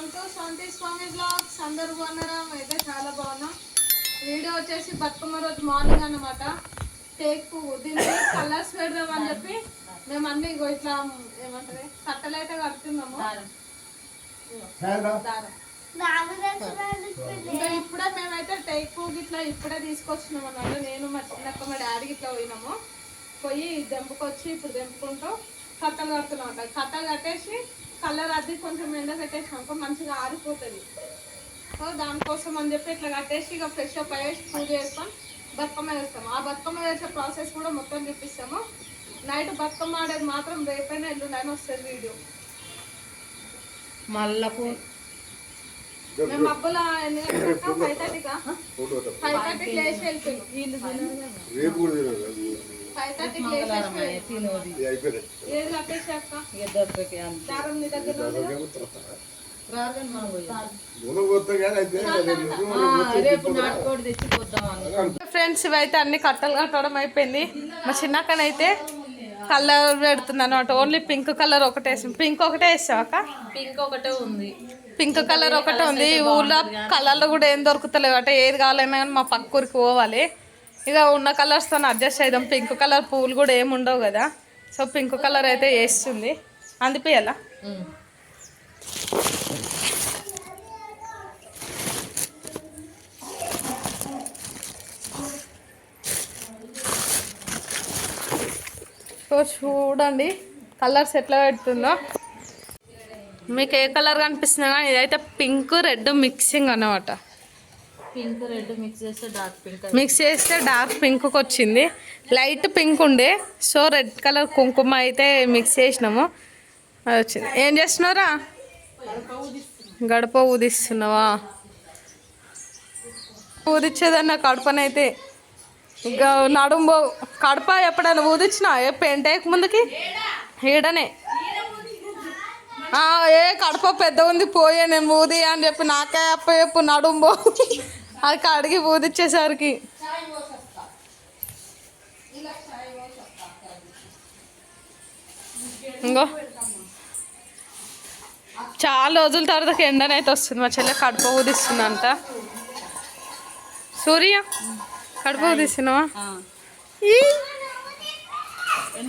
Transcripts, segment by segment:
Welcome to Shanti Swami blogs అందరు బాగున్నారా అయితే చాలా బాగున్నాం. వీడియో వచ్చేసి బతుకమ్మ రోజు మార్నింగ్ అన్నమాట. టేక్ పువ్వు దీనికి కలర్స్ పెడదాం అని చెప్పి మేము అన్ని ఇట్లా ఏమంటారు కట్టలైతే కడుతున్నాము. దారం. ఇంకా ఇప్పుడే మేమైతే టేక్ పువ్వు ఇట్లా ఇప్పుడే తీసుకొచ్చినాం అన్నమాట. నేను మా చిన్నక్క మా డాడీకి ఇట్లా పోయినాము. పోయి దెంపుకొచ్చి ఇప్పుడు దెంపుకుంటూ కట్టలు కడుతున్నాం అంట కట్టలు కట్టేసి కలర్ అది కొంచెం ఎండ పెట్టేసినాక మంచిగా ఆరిపోతుంది. సో దానికోసం అని చెప్పి ఇట్లా కట్టేసి ఇక ఫ్రెష్ అప్ అయ్యేసి పూజ చేసుకొని బతుకమ్మ వేస్తాం ఆ బతుకమ్మ వేసే ప్రాసెస్ కూడా మొత్తం చూపిస్తాము నైట్ బతుకమ్మ ఆడేది మాత్రం రేపైనా ఎల్లుండైనా వస్తుంది వీడియో. మల్లపు మేము మబ్బుల ఎన్ని గంటలకు ఫైవ్ థర్టీకా? ఫైవ్ థర్టీకి లేచి వెళ్తున్నాం. అక్క ఫ్రెండ్స్ ఇవైతే అన్ని కట్టలు కట్టడం అయిపోయింది. మా చిన్నక్కనైతే కలర్ పెడుతుంది అనమాట ఓన్లీ పింక్ కలర్ ఒకటే వేసాం పింక్ ఒకటే వేసావాక పింక్ ఒకటే ఉంది. పింక్ కలర్ ఒకటే ఉంది. ఊళ్ళో కలర్లు కూడా ఏం దొరుకుతలేవు అంటే. ఏది కావాలన్నా కానీ మా పక్క ఊరికి పోవాలి. ఇక ఉన్న కలర్స్తో అడ్జస్ట్ అవుదాం పింక్ కలర్ పువ్వులు కూడా ఏమి ఉండవు కదా. సో పింక్ కలర్ అయితే వేస్తుంది. అందిపోయాలా. సో చూడండి కలర్స్ ఎట్లా పెడుతుందో. మీకు ఏ కలర్ కనిపిస్తుందో కానీ ఇదైతే పింక్ రెడ్ మిక్సింగ్ అన్నమాట. పింక్ రెడ్ మిక్స్ చేస్తే డార్క్ పింక్ మిక్స్ చేస్తే డార్క్ వచ్చింది. లైట్ పింక్ ఉండే. సో రెడ్ కలర్ కుంకుమ అయితే మిక్స్ చేసినాము. అది వచ్చింది. ఏం చేస్తున్నారా గడప ఊదిస్తున్నావా? ఊదిచ్చేదన్న కడపనైతే. ఇక నడుంబో కడప ఎప్పుడైనా ఊదిచ్చినా? ఏ పెంట ముందుకి? ఈడనే ఏ కడప పెద్ద ఉంది పోయే నేను ఊది అని చెప్పి నాకే అప్ప చెప్పు నడుంబో అది కడిగి ఊదిచ్చేసరికి ఇంకో చాలా రోజుల తర్వాత ఎండనైతే వస్తుంది. మా చెల్లె కడుపు ఊదిస్తుందంట. సూర్య కడుపు ఊదిస్తున్నావా.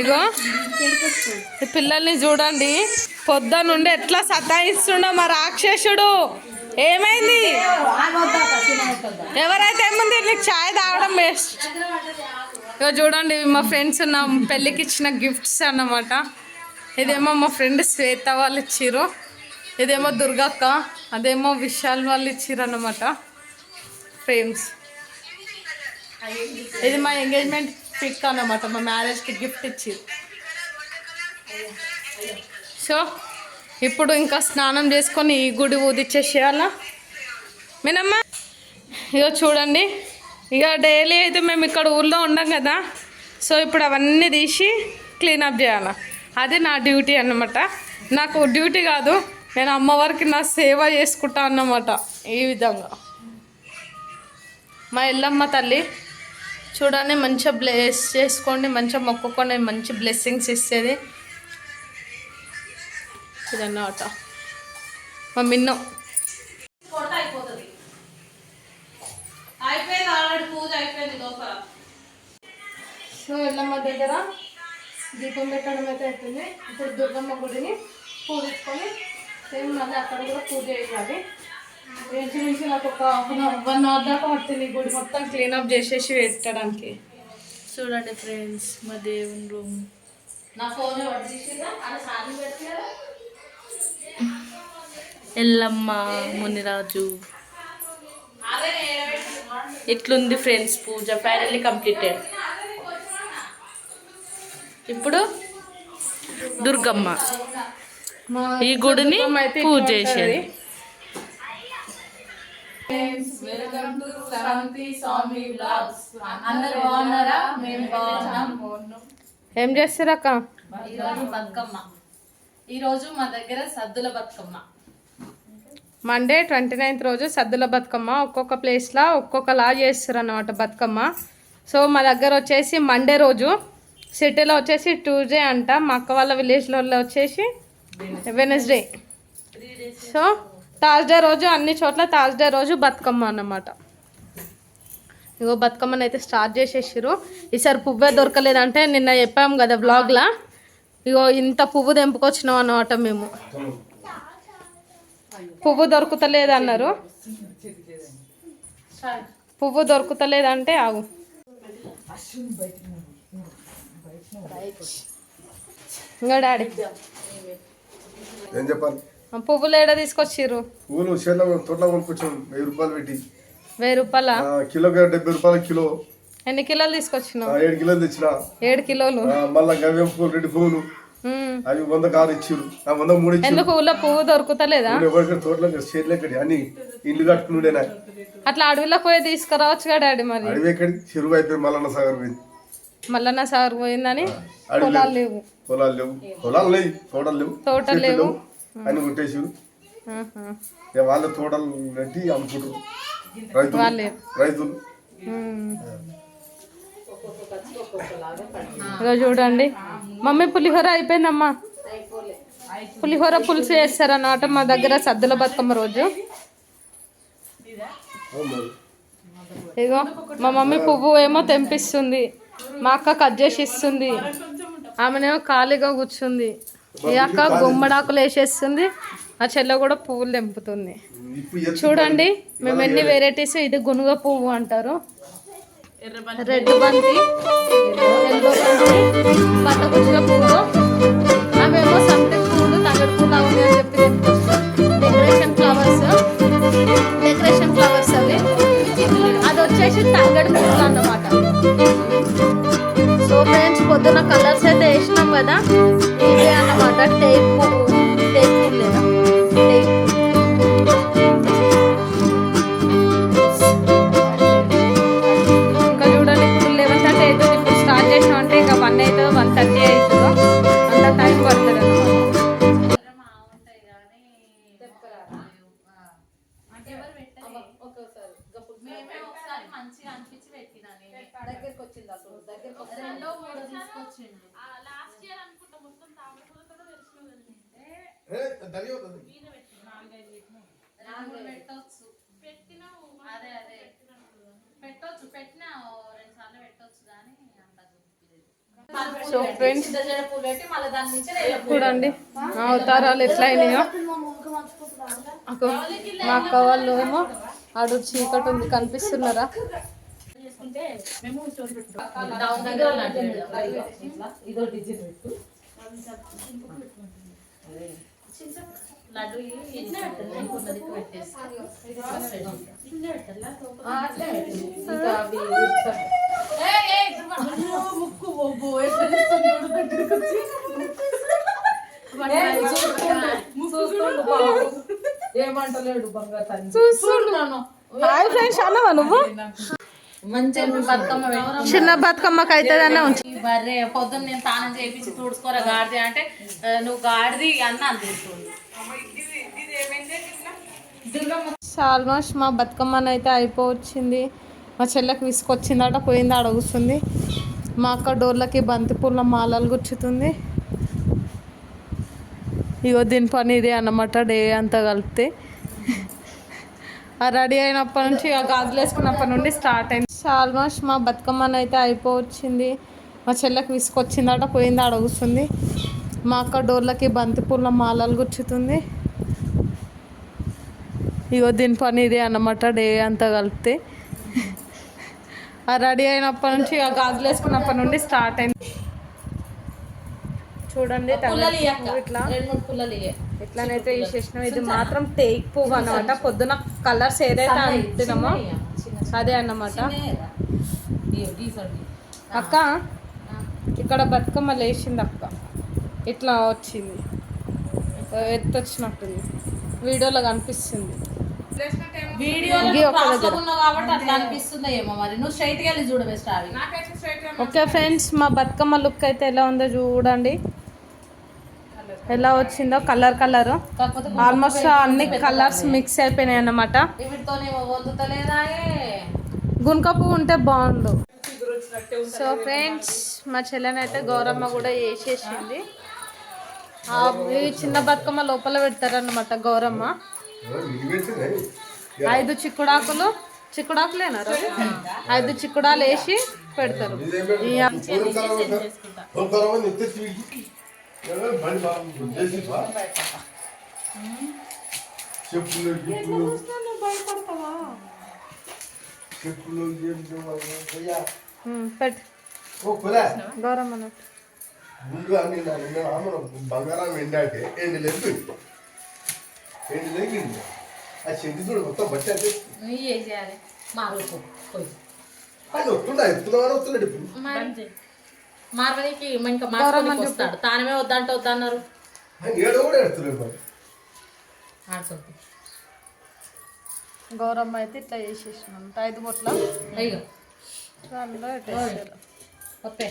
ఇగో. ఈ పిల్లల్ని చూడండి. పొద్దు నుండి ఎట్లా సతాయిస్తుండో మా రాక్షసుడు. ఏమైంది? ఎవరైతే ఏముంది నీకు చాయ్ తాగడం బెస్ట్ ఇగో చూడండి మా ఫ్రెండ్స్ నా పెళ్ళికి ఇచ్చిన గిఫ్ట్స్ అన్నమాట. ఇదేమో మా ఫ్రెండ్ శ్వేత వాళ్ళు ఇచ్చిర్రు. ఇదేమో దుర్గక్క అదేమో విశాల్ వాళ్ళు ఇచ్చారు అన్నమాట. ఫ్రేమ్స్ ఇది మా ఎంగేజ్మెంట్ పిక్ అన్నమాట మా మ్యారేజ్కి గిఫ్ట్ ఇచ్చారు సో ఇప్పుడు ఇంకా స్నానం చేసుకొని ఈ గుడి ఊదిచ్చేసేయాలా? మీనమ్మ? ఇగో చూడండి. ఇక డైలీ అయితే మేము ఇక్కడ ఊళ్ళో ఉండం కదా. సో ఇప్పుడు అవన్నీ తీసి క్లీనప్ చేయాలి. అది నా డ్యూటీ అన్నమాట. నాకు డ్యూటీ కాదు. నేను అమ్మవారికి నా సేవ చేసుకుంటా అన్నమాట ఈ విధంగా. మా ఎల్లమ్మ తల్లి చూడండి మంచిగా బ్లెస్ చేసుకోండి మంచిగా మొక్కుకొని మంచి బ్లెస్సింగ్స్ ఇస్తుంది. ఇదన్నమాట. మా మిన్నం అయిపోయింది ఆల్రెడీ పూజ అయిపోయింది లోపల సో ఎల్లమ్మ దగ్గర దీపం పెట్టడం అయితే అవుతుంది ఇప్పుడు దుర్గమ్మ గుడిని పూజించుకొని సేమ్ మళ్ళీ అక్కడ కూడా పూజ చేయాలి. ఇంచుమించు నాకు ఒక వన్ అవర్ దాకా పడుతుంది గుడి మొత్తం క్లీనప్ చేసేసి పెట్టడానికి. చూడండి ఫ్రెండ్స్ మా దేవుని రూమ్ నా ఫోన్ ఎల్లమ్మ మునిరాజు. ఇట్లుంది ఫ్రెండ్స్ పూజ ఫైనల్లీ కంప్లీటెడ్ ఇప్పుడు దుర్గమ్మ. ఈ గుడిని పూజ చేసేది. అందరు బాగున్నారా? మేము బాగున్నాం. ఏం చేస్తారు అక్క ఈరోజు బతుకమ్మ. ఈరోజు మా దగ్గర Saddula Bathukamma. Monday twenty ninth రోజు సద్దుల బతుకమ్మ. ఒక్కొక్క ప్లేస్లో ఒక్కొక్కలా చేస్తారు అన్నమాట బతుకమ్మ. సో మా దగ్గర వచ్చేసి మండే రోజు సిటీలో వచ్చేసి ట్యూస్డే అంట. మా అక్క వాళ్ళ విలేజ్లో వచ్చేసి వెనస్డే సో థర్స్డే రోజు అన్ని చోట్ల థర్స్డే రోజు బతుకమ్మ అన్నమాట. ఇగో బతుకమ్మని అయితే స్టార్ట్ చేసేసారు ఈసారి పువ్వే దొరకలేదంటే నిన్న చెప్పాము కదా బ్లాగ్లా ఇగో ఇంత పువ్వు తెంపుకొచ్చినాం అన్నమాట మేము. పువ్వు దొరుకుతలేదు అన్నారు పువ్వు దొరుకుతలేదంటే ఆగు. ఇంకా డాడీ. ఏం చెప్పాలి? పువ్వులు ఏడ తీసుకొచ్చిర్రు? పూలు చేల తోటలో కొనుక్కొచ్చాం వెయ్యి రూపాయలు పెట్టి. వెయ్యి రూపాయల? ఆ, కిలోకి డెబ్బై రూపాయల కిలో. ఎన్ని కిలోలు తీసుకొచ్చినావు? ఏడు కిలోలు తెచ్చిన. ఏడు కిలోలు. మళ్ళా గవ్యం రెండు పువ్వులు. ఉమ్. అవి వంద కారు ఇచ్చిరు ఆ వంద మూడు ఎందుకు ఊళ్ళో పువ్వు దొరుకుతలేదా? ఇప్పుడు ఎవరికి తోటలో చేతులు ఎక్కడి అన్ని ఇల్లు కట్టుకున్నాడేనా అట్లా అడవిలోకి పోయి తీసుకురావచ్చుగా డాడీ మరి. అడవి ఎక్కడి చెరువు అయిపోయి మల్లన్న సాగర్ పోయింది. మల్లన్న సార్ పోయిందని పొలాలు లేవు. పొలాలు లేవు. పొలాలు లేవు తోటలు లేవు. తోటలు లేవు. అన్ని కొట్టేసిరు వాళ్ళ తోటలు పెట్టి అమ్ముకుంటారు రైతులు. రైతులు. ఇగో చూడండి. మమ్మీ పులిహోర అయిపోయిందమ్మా. పులిహోర పులుసు చేస్తారన్నమాట మా దగ్గర సద్దుల బతుకమ్మ రోజు. ఇగో మా మమ్మీ పువ్వు ఏమో తెంపిస్తుంది. మా అక్క కట్ చేసి ఇస్తుంది. ఆమెనేమో ఖాళీగా కూర్చుంది. ఈ అక్క గుమ్మడాకులు వేసేస్తుంది. ఆ చెల్లె కూడా పువ్వులు తెంపుతుంది. చూడండి మేము ఎన్ని వెరైటీస్ ఇది గునుగ పువ్వు అంటారు. రెడ్ బంతి ఎల్లో బంతి పువ్వు. అవేమో సంథింగ్ పువ్వులు తగడు పువ్వులు అవి అని చెప్పి డెకరేషన్ ఫ్లవర్స్. డెకరేషన్ ఫ్లవర్స్ అవి. అది వచ్చేసి తగడు పువ్వులు అన్నమాట. సో ఫ్రెండ్స్ పొద్దున కలర్స్ అయితే వేసినాం కదా ఇవే అన్నమాట. టేపు రెండో మూడో అదే అదే పెట్టినా రెండు సార్లు కానీ అంత సో ఫ్రెండ్స్ చూడండి మా అవతారాలు ఎట్లా అయినాయో మా అక్క వాళ్ళు ఏమో అడు చీకటి ఉంది కనిపిస్తున్నారా? డౌన్ దగ్గర ఉన్నట్టు. లడ్డు ఇట్లా పెట్టాలి, ఇంకొక దిక్కు పెట్టేసి. ఏయ్, ఏయ్, ఇద్దరు పా. ఏమంటలేడు బంగారు హాయ్ ఫ్రెండ్స్ అన్నవా నువ్వు. చిన్న బతుకమ్మకి అవుతుందన్న ఉంచు. బర్రె పొద్దున్న నేను తానం చేయించి తుడుచుకోరా గాడిది అంటే నువ్వు గాడిది అన్న ఆల్మోస్ట్ మా బతుకమ్మని అయితే అయిపోవచ్చింది. మా చెల్లెకి విసుకొచ్చిందట పోయింది అడుగుతుంది. మా అక్క డోర్లకి బంతిపూల మాలలు గుచ్చుతుంది. ఇగో దీని పని ఇదే అన్నమాట డే అంతా కలిపితే. రెడీ అయినప్పటి నుంచి ఆ గాజులు వేసుకున్నప్పటి నుండి స్టార్ట్ అయింది. ఆల్మోస్ట్ మా బతుకమ్మని అయితే అయిపోవచ్చింది. మా చెల్లెకి విసుకొచ్చిందట పోయింది అడుగుతుంది మా అక్క డోర్లకి బంతిపూల మాలలు గుచ్చుతుంది. ఇగో దీని పని ఇదే అన్నమాట డే అంతా కలిపితే. ఆ రెడీ అయినప్పటి నుంచి ఆ గాజులు వేసుకున్నప్పటి నుండి స్టార్ట్ అయింది. చూడండి ఇట్లా. ఇట్లానైతే వేసేసినాం ఇది మాత్రం టేక్ పువ్వు అన్నమాట. పొద్దున కలర్స్ ఏదైతే అంటున్నామో అదే అన్నమాట. అక్క ఇక్కడ బతుకమ్మ లేచింది అక్క. ఇట్లా వచ్చింది. ఎత్తొచ్చినట్టుంది. వీడియోలో కనిపిస్తుంది. ఓకే ఫ్రెండ్స్ మా బతుకమ్మ లుక్ అయితే ఎలా ఉందో చూడండి. ఎలా వచ్చిందో కలర్ కలర్. ఆల్మోస్ట్ అన్ని కలర్స్ మిక్స్ అయిపోయినాయి అన్నమాట పువ్వు ఉంటే బాగుండు. సో ఫ్రెండ్స్ మా చెల్లెనైతే గౌరమ్మ కూడా వేసేసింది. ఆ, ఈ చిన్న బతుకమ్మ లోపల పెడతారన్నమాట గౌరమ్మ. ఐదు చిక్కుడాకులు. చిక్కుడాకులేనా? ఐదు చిక్కుడాలు వేసి పెడతారు. చెప్పులు గిప్పులు చెప్పులు ఉమ్, పెట్టు. ఓ కులా గౌరమ్మ. ముందు అన్ని ఆమె బంగారం ఎండాకే ఎండు లేదు ఎండు లేకింది ఆ చెంది చూడు మొత్తం బట్టి అంటే అది వస్తుండ ఎత్తున్నవారు వస్తున్నాడు ఇప్పుడు. మార్వనికి ఇంకా మార్చుకోనికి వస్తాడు. తానమే వద్దంటే వద్దన్నారు. ఆడుతుంది గౌరమ్మ అయితే ఇట్లా చేసేసినాం. ఐదు బొట్ల. ఒప్పే.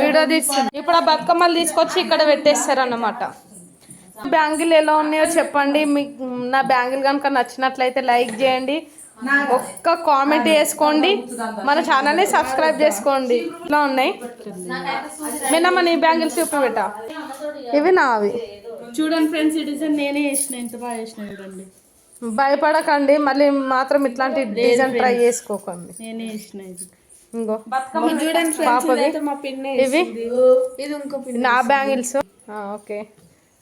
వీడియో తీస్తుంది ఇప్పుడు ఆ బతుకమ్మలు తీసుకొచ్చి ఇక్కడ పెట్టేస్తారు అన్నమాట బ్యాంగిల్ ఎలా ఉన్నాయో చెప్పండి. మీకు నా బ్యాంగిల్ కనుక నచ్చినట్లయితే లైక్ చేయండి. ఒక్క కామెంట్ చేసుకోండి మన ఛానల్ని సబ్స్క్రైబ్ చేసుకోండి. ఇలా ఉన్నాయి. మిన్నమ్మ నీ బ్యాంగిల్స్ చూపి పెట్ట. ఇవి నావి. చూడండి ఫ్రెండ్స్ ఈ డిజైన్ నేనే చేసిన ఎంత బాగా చేసిన చూడండి. భయపడకండి మళ్ళీ మాత్రం ఇట్లాంటి డిజైన్ ట్రై చేసుకోకండి. నేనే చేసిన ఇది. ఇంకో. చూడండి ఇవి? ఇది ఇంకో నా బ్యాంగిల్స్. ఓకే.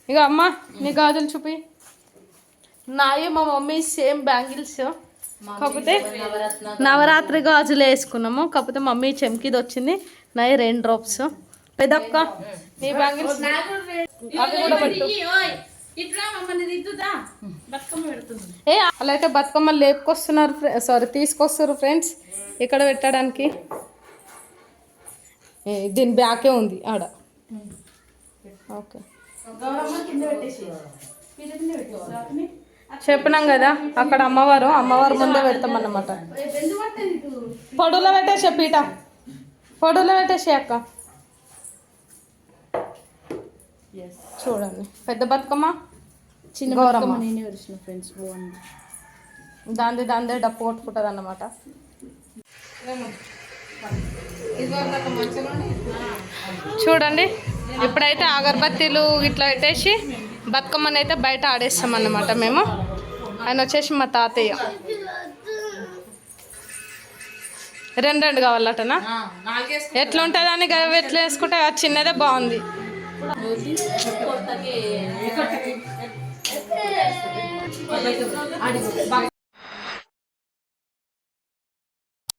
ఇక అమ్మ నీ గాజులు చూపి. నాయి మా మమ్మీ సేమ్ బ్యాంగిల్స్. కాకపోతే నవరాత్రి గాజులు వేసుకున్నాము. కాకపోతే మమ్మీ చెమ్కిది వచ్చింది. నాయి రెండు డ్రాప్స్. పెద్దక్క నీ బ్యాంగిల్స్. బతుకమ్మ ఏ అలా అయితే బతుకమ్మలు లేపుకొస్తున్నారు సారీ తీసుకొస్తారు ఫ్రెండ్స్ ఇక్కడ పెట్టడానికి. దీని బ్యాకే ఉంది ఆడ. ఓకే. చెప్పినాం కదా అక్కడ అమ్మవారు అమ్మవారు ముందే పెడతాం అన్నమాట పొడులో పెట్టేసే పీట పొడులో పెట్టేసే అక్క. చూడండి. పెద్ద బతుకమ్మ చిన్న గౌరమ్మ. బతుకమ్మ. నేనే వచ్చిన ఫ్రెండ్స్ బాగుంది దాంది దాందే డప్పు కొట్టుకుంటుంది అన్నమాట చూడండి ఇప్పుడైతే అగరబత్తీలు ఇట్లా పెట్టేసి బతుకమ్మని అయితే బయట ఆడేస్తాం అన్నమాట మేము. ఆయన వచ్చేసి మా తాతయ్య. రెండు రెండు కావాలటనా? ఎట్లా ఉంటుంది అని ఎట్లా వేసుకుంటే అది చిన్నదే బాగుంది.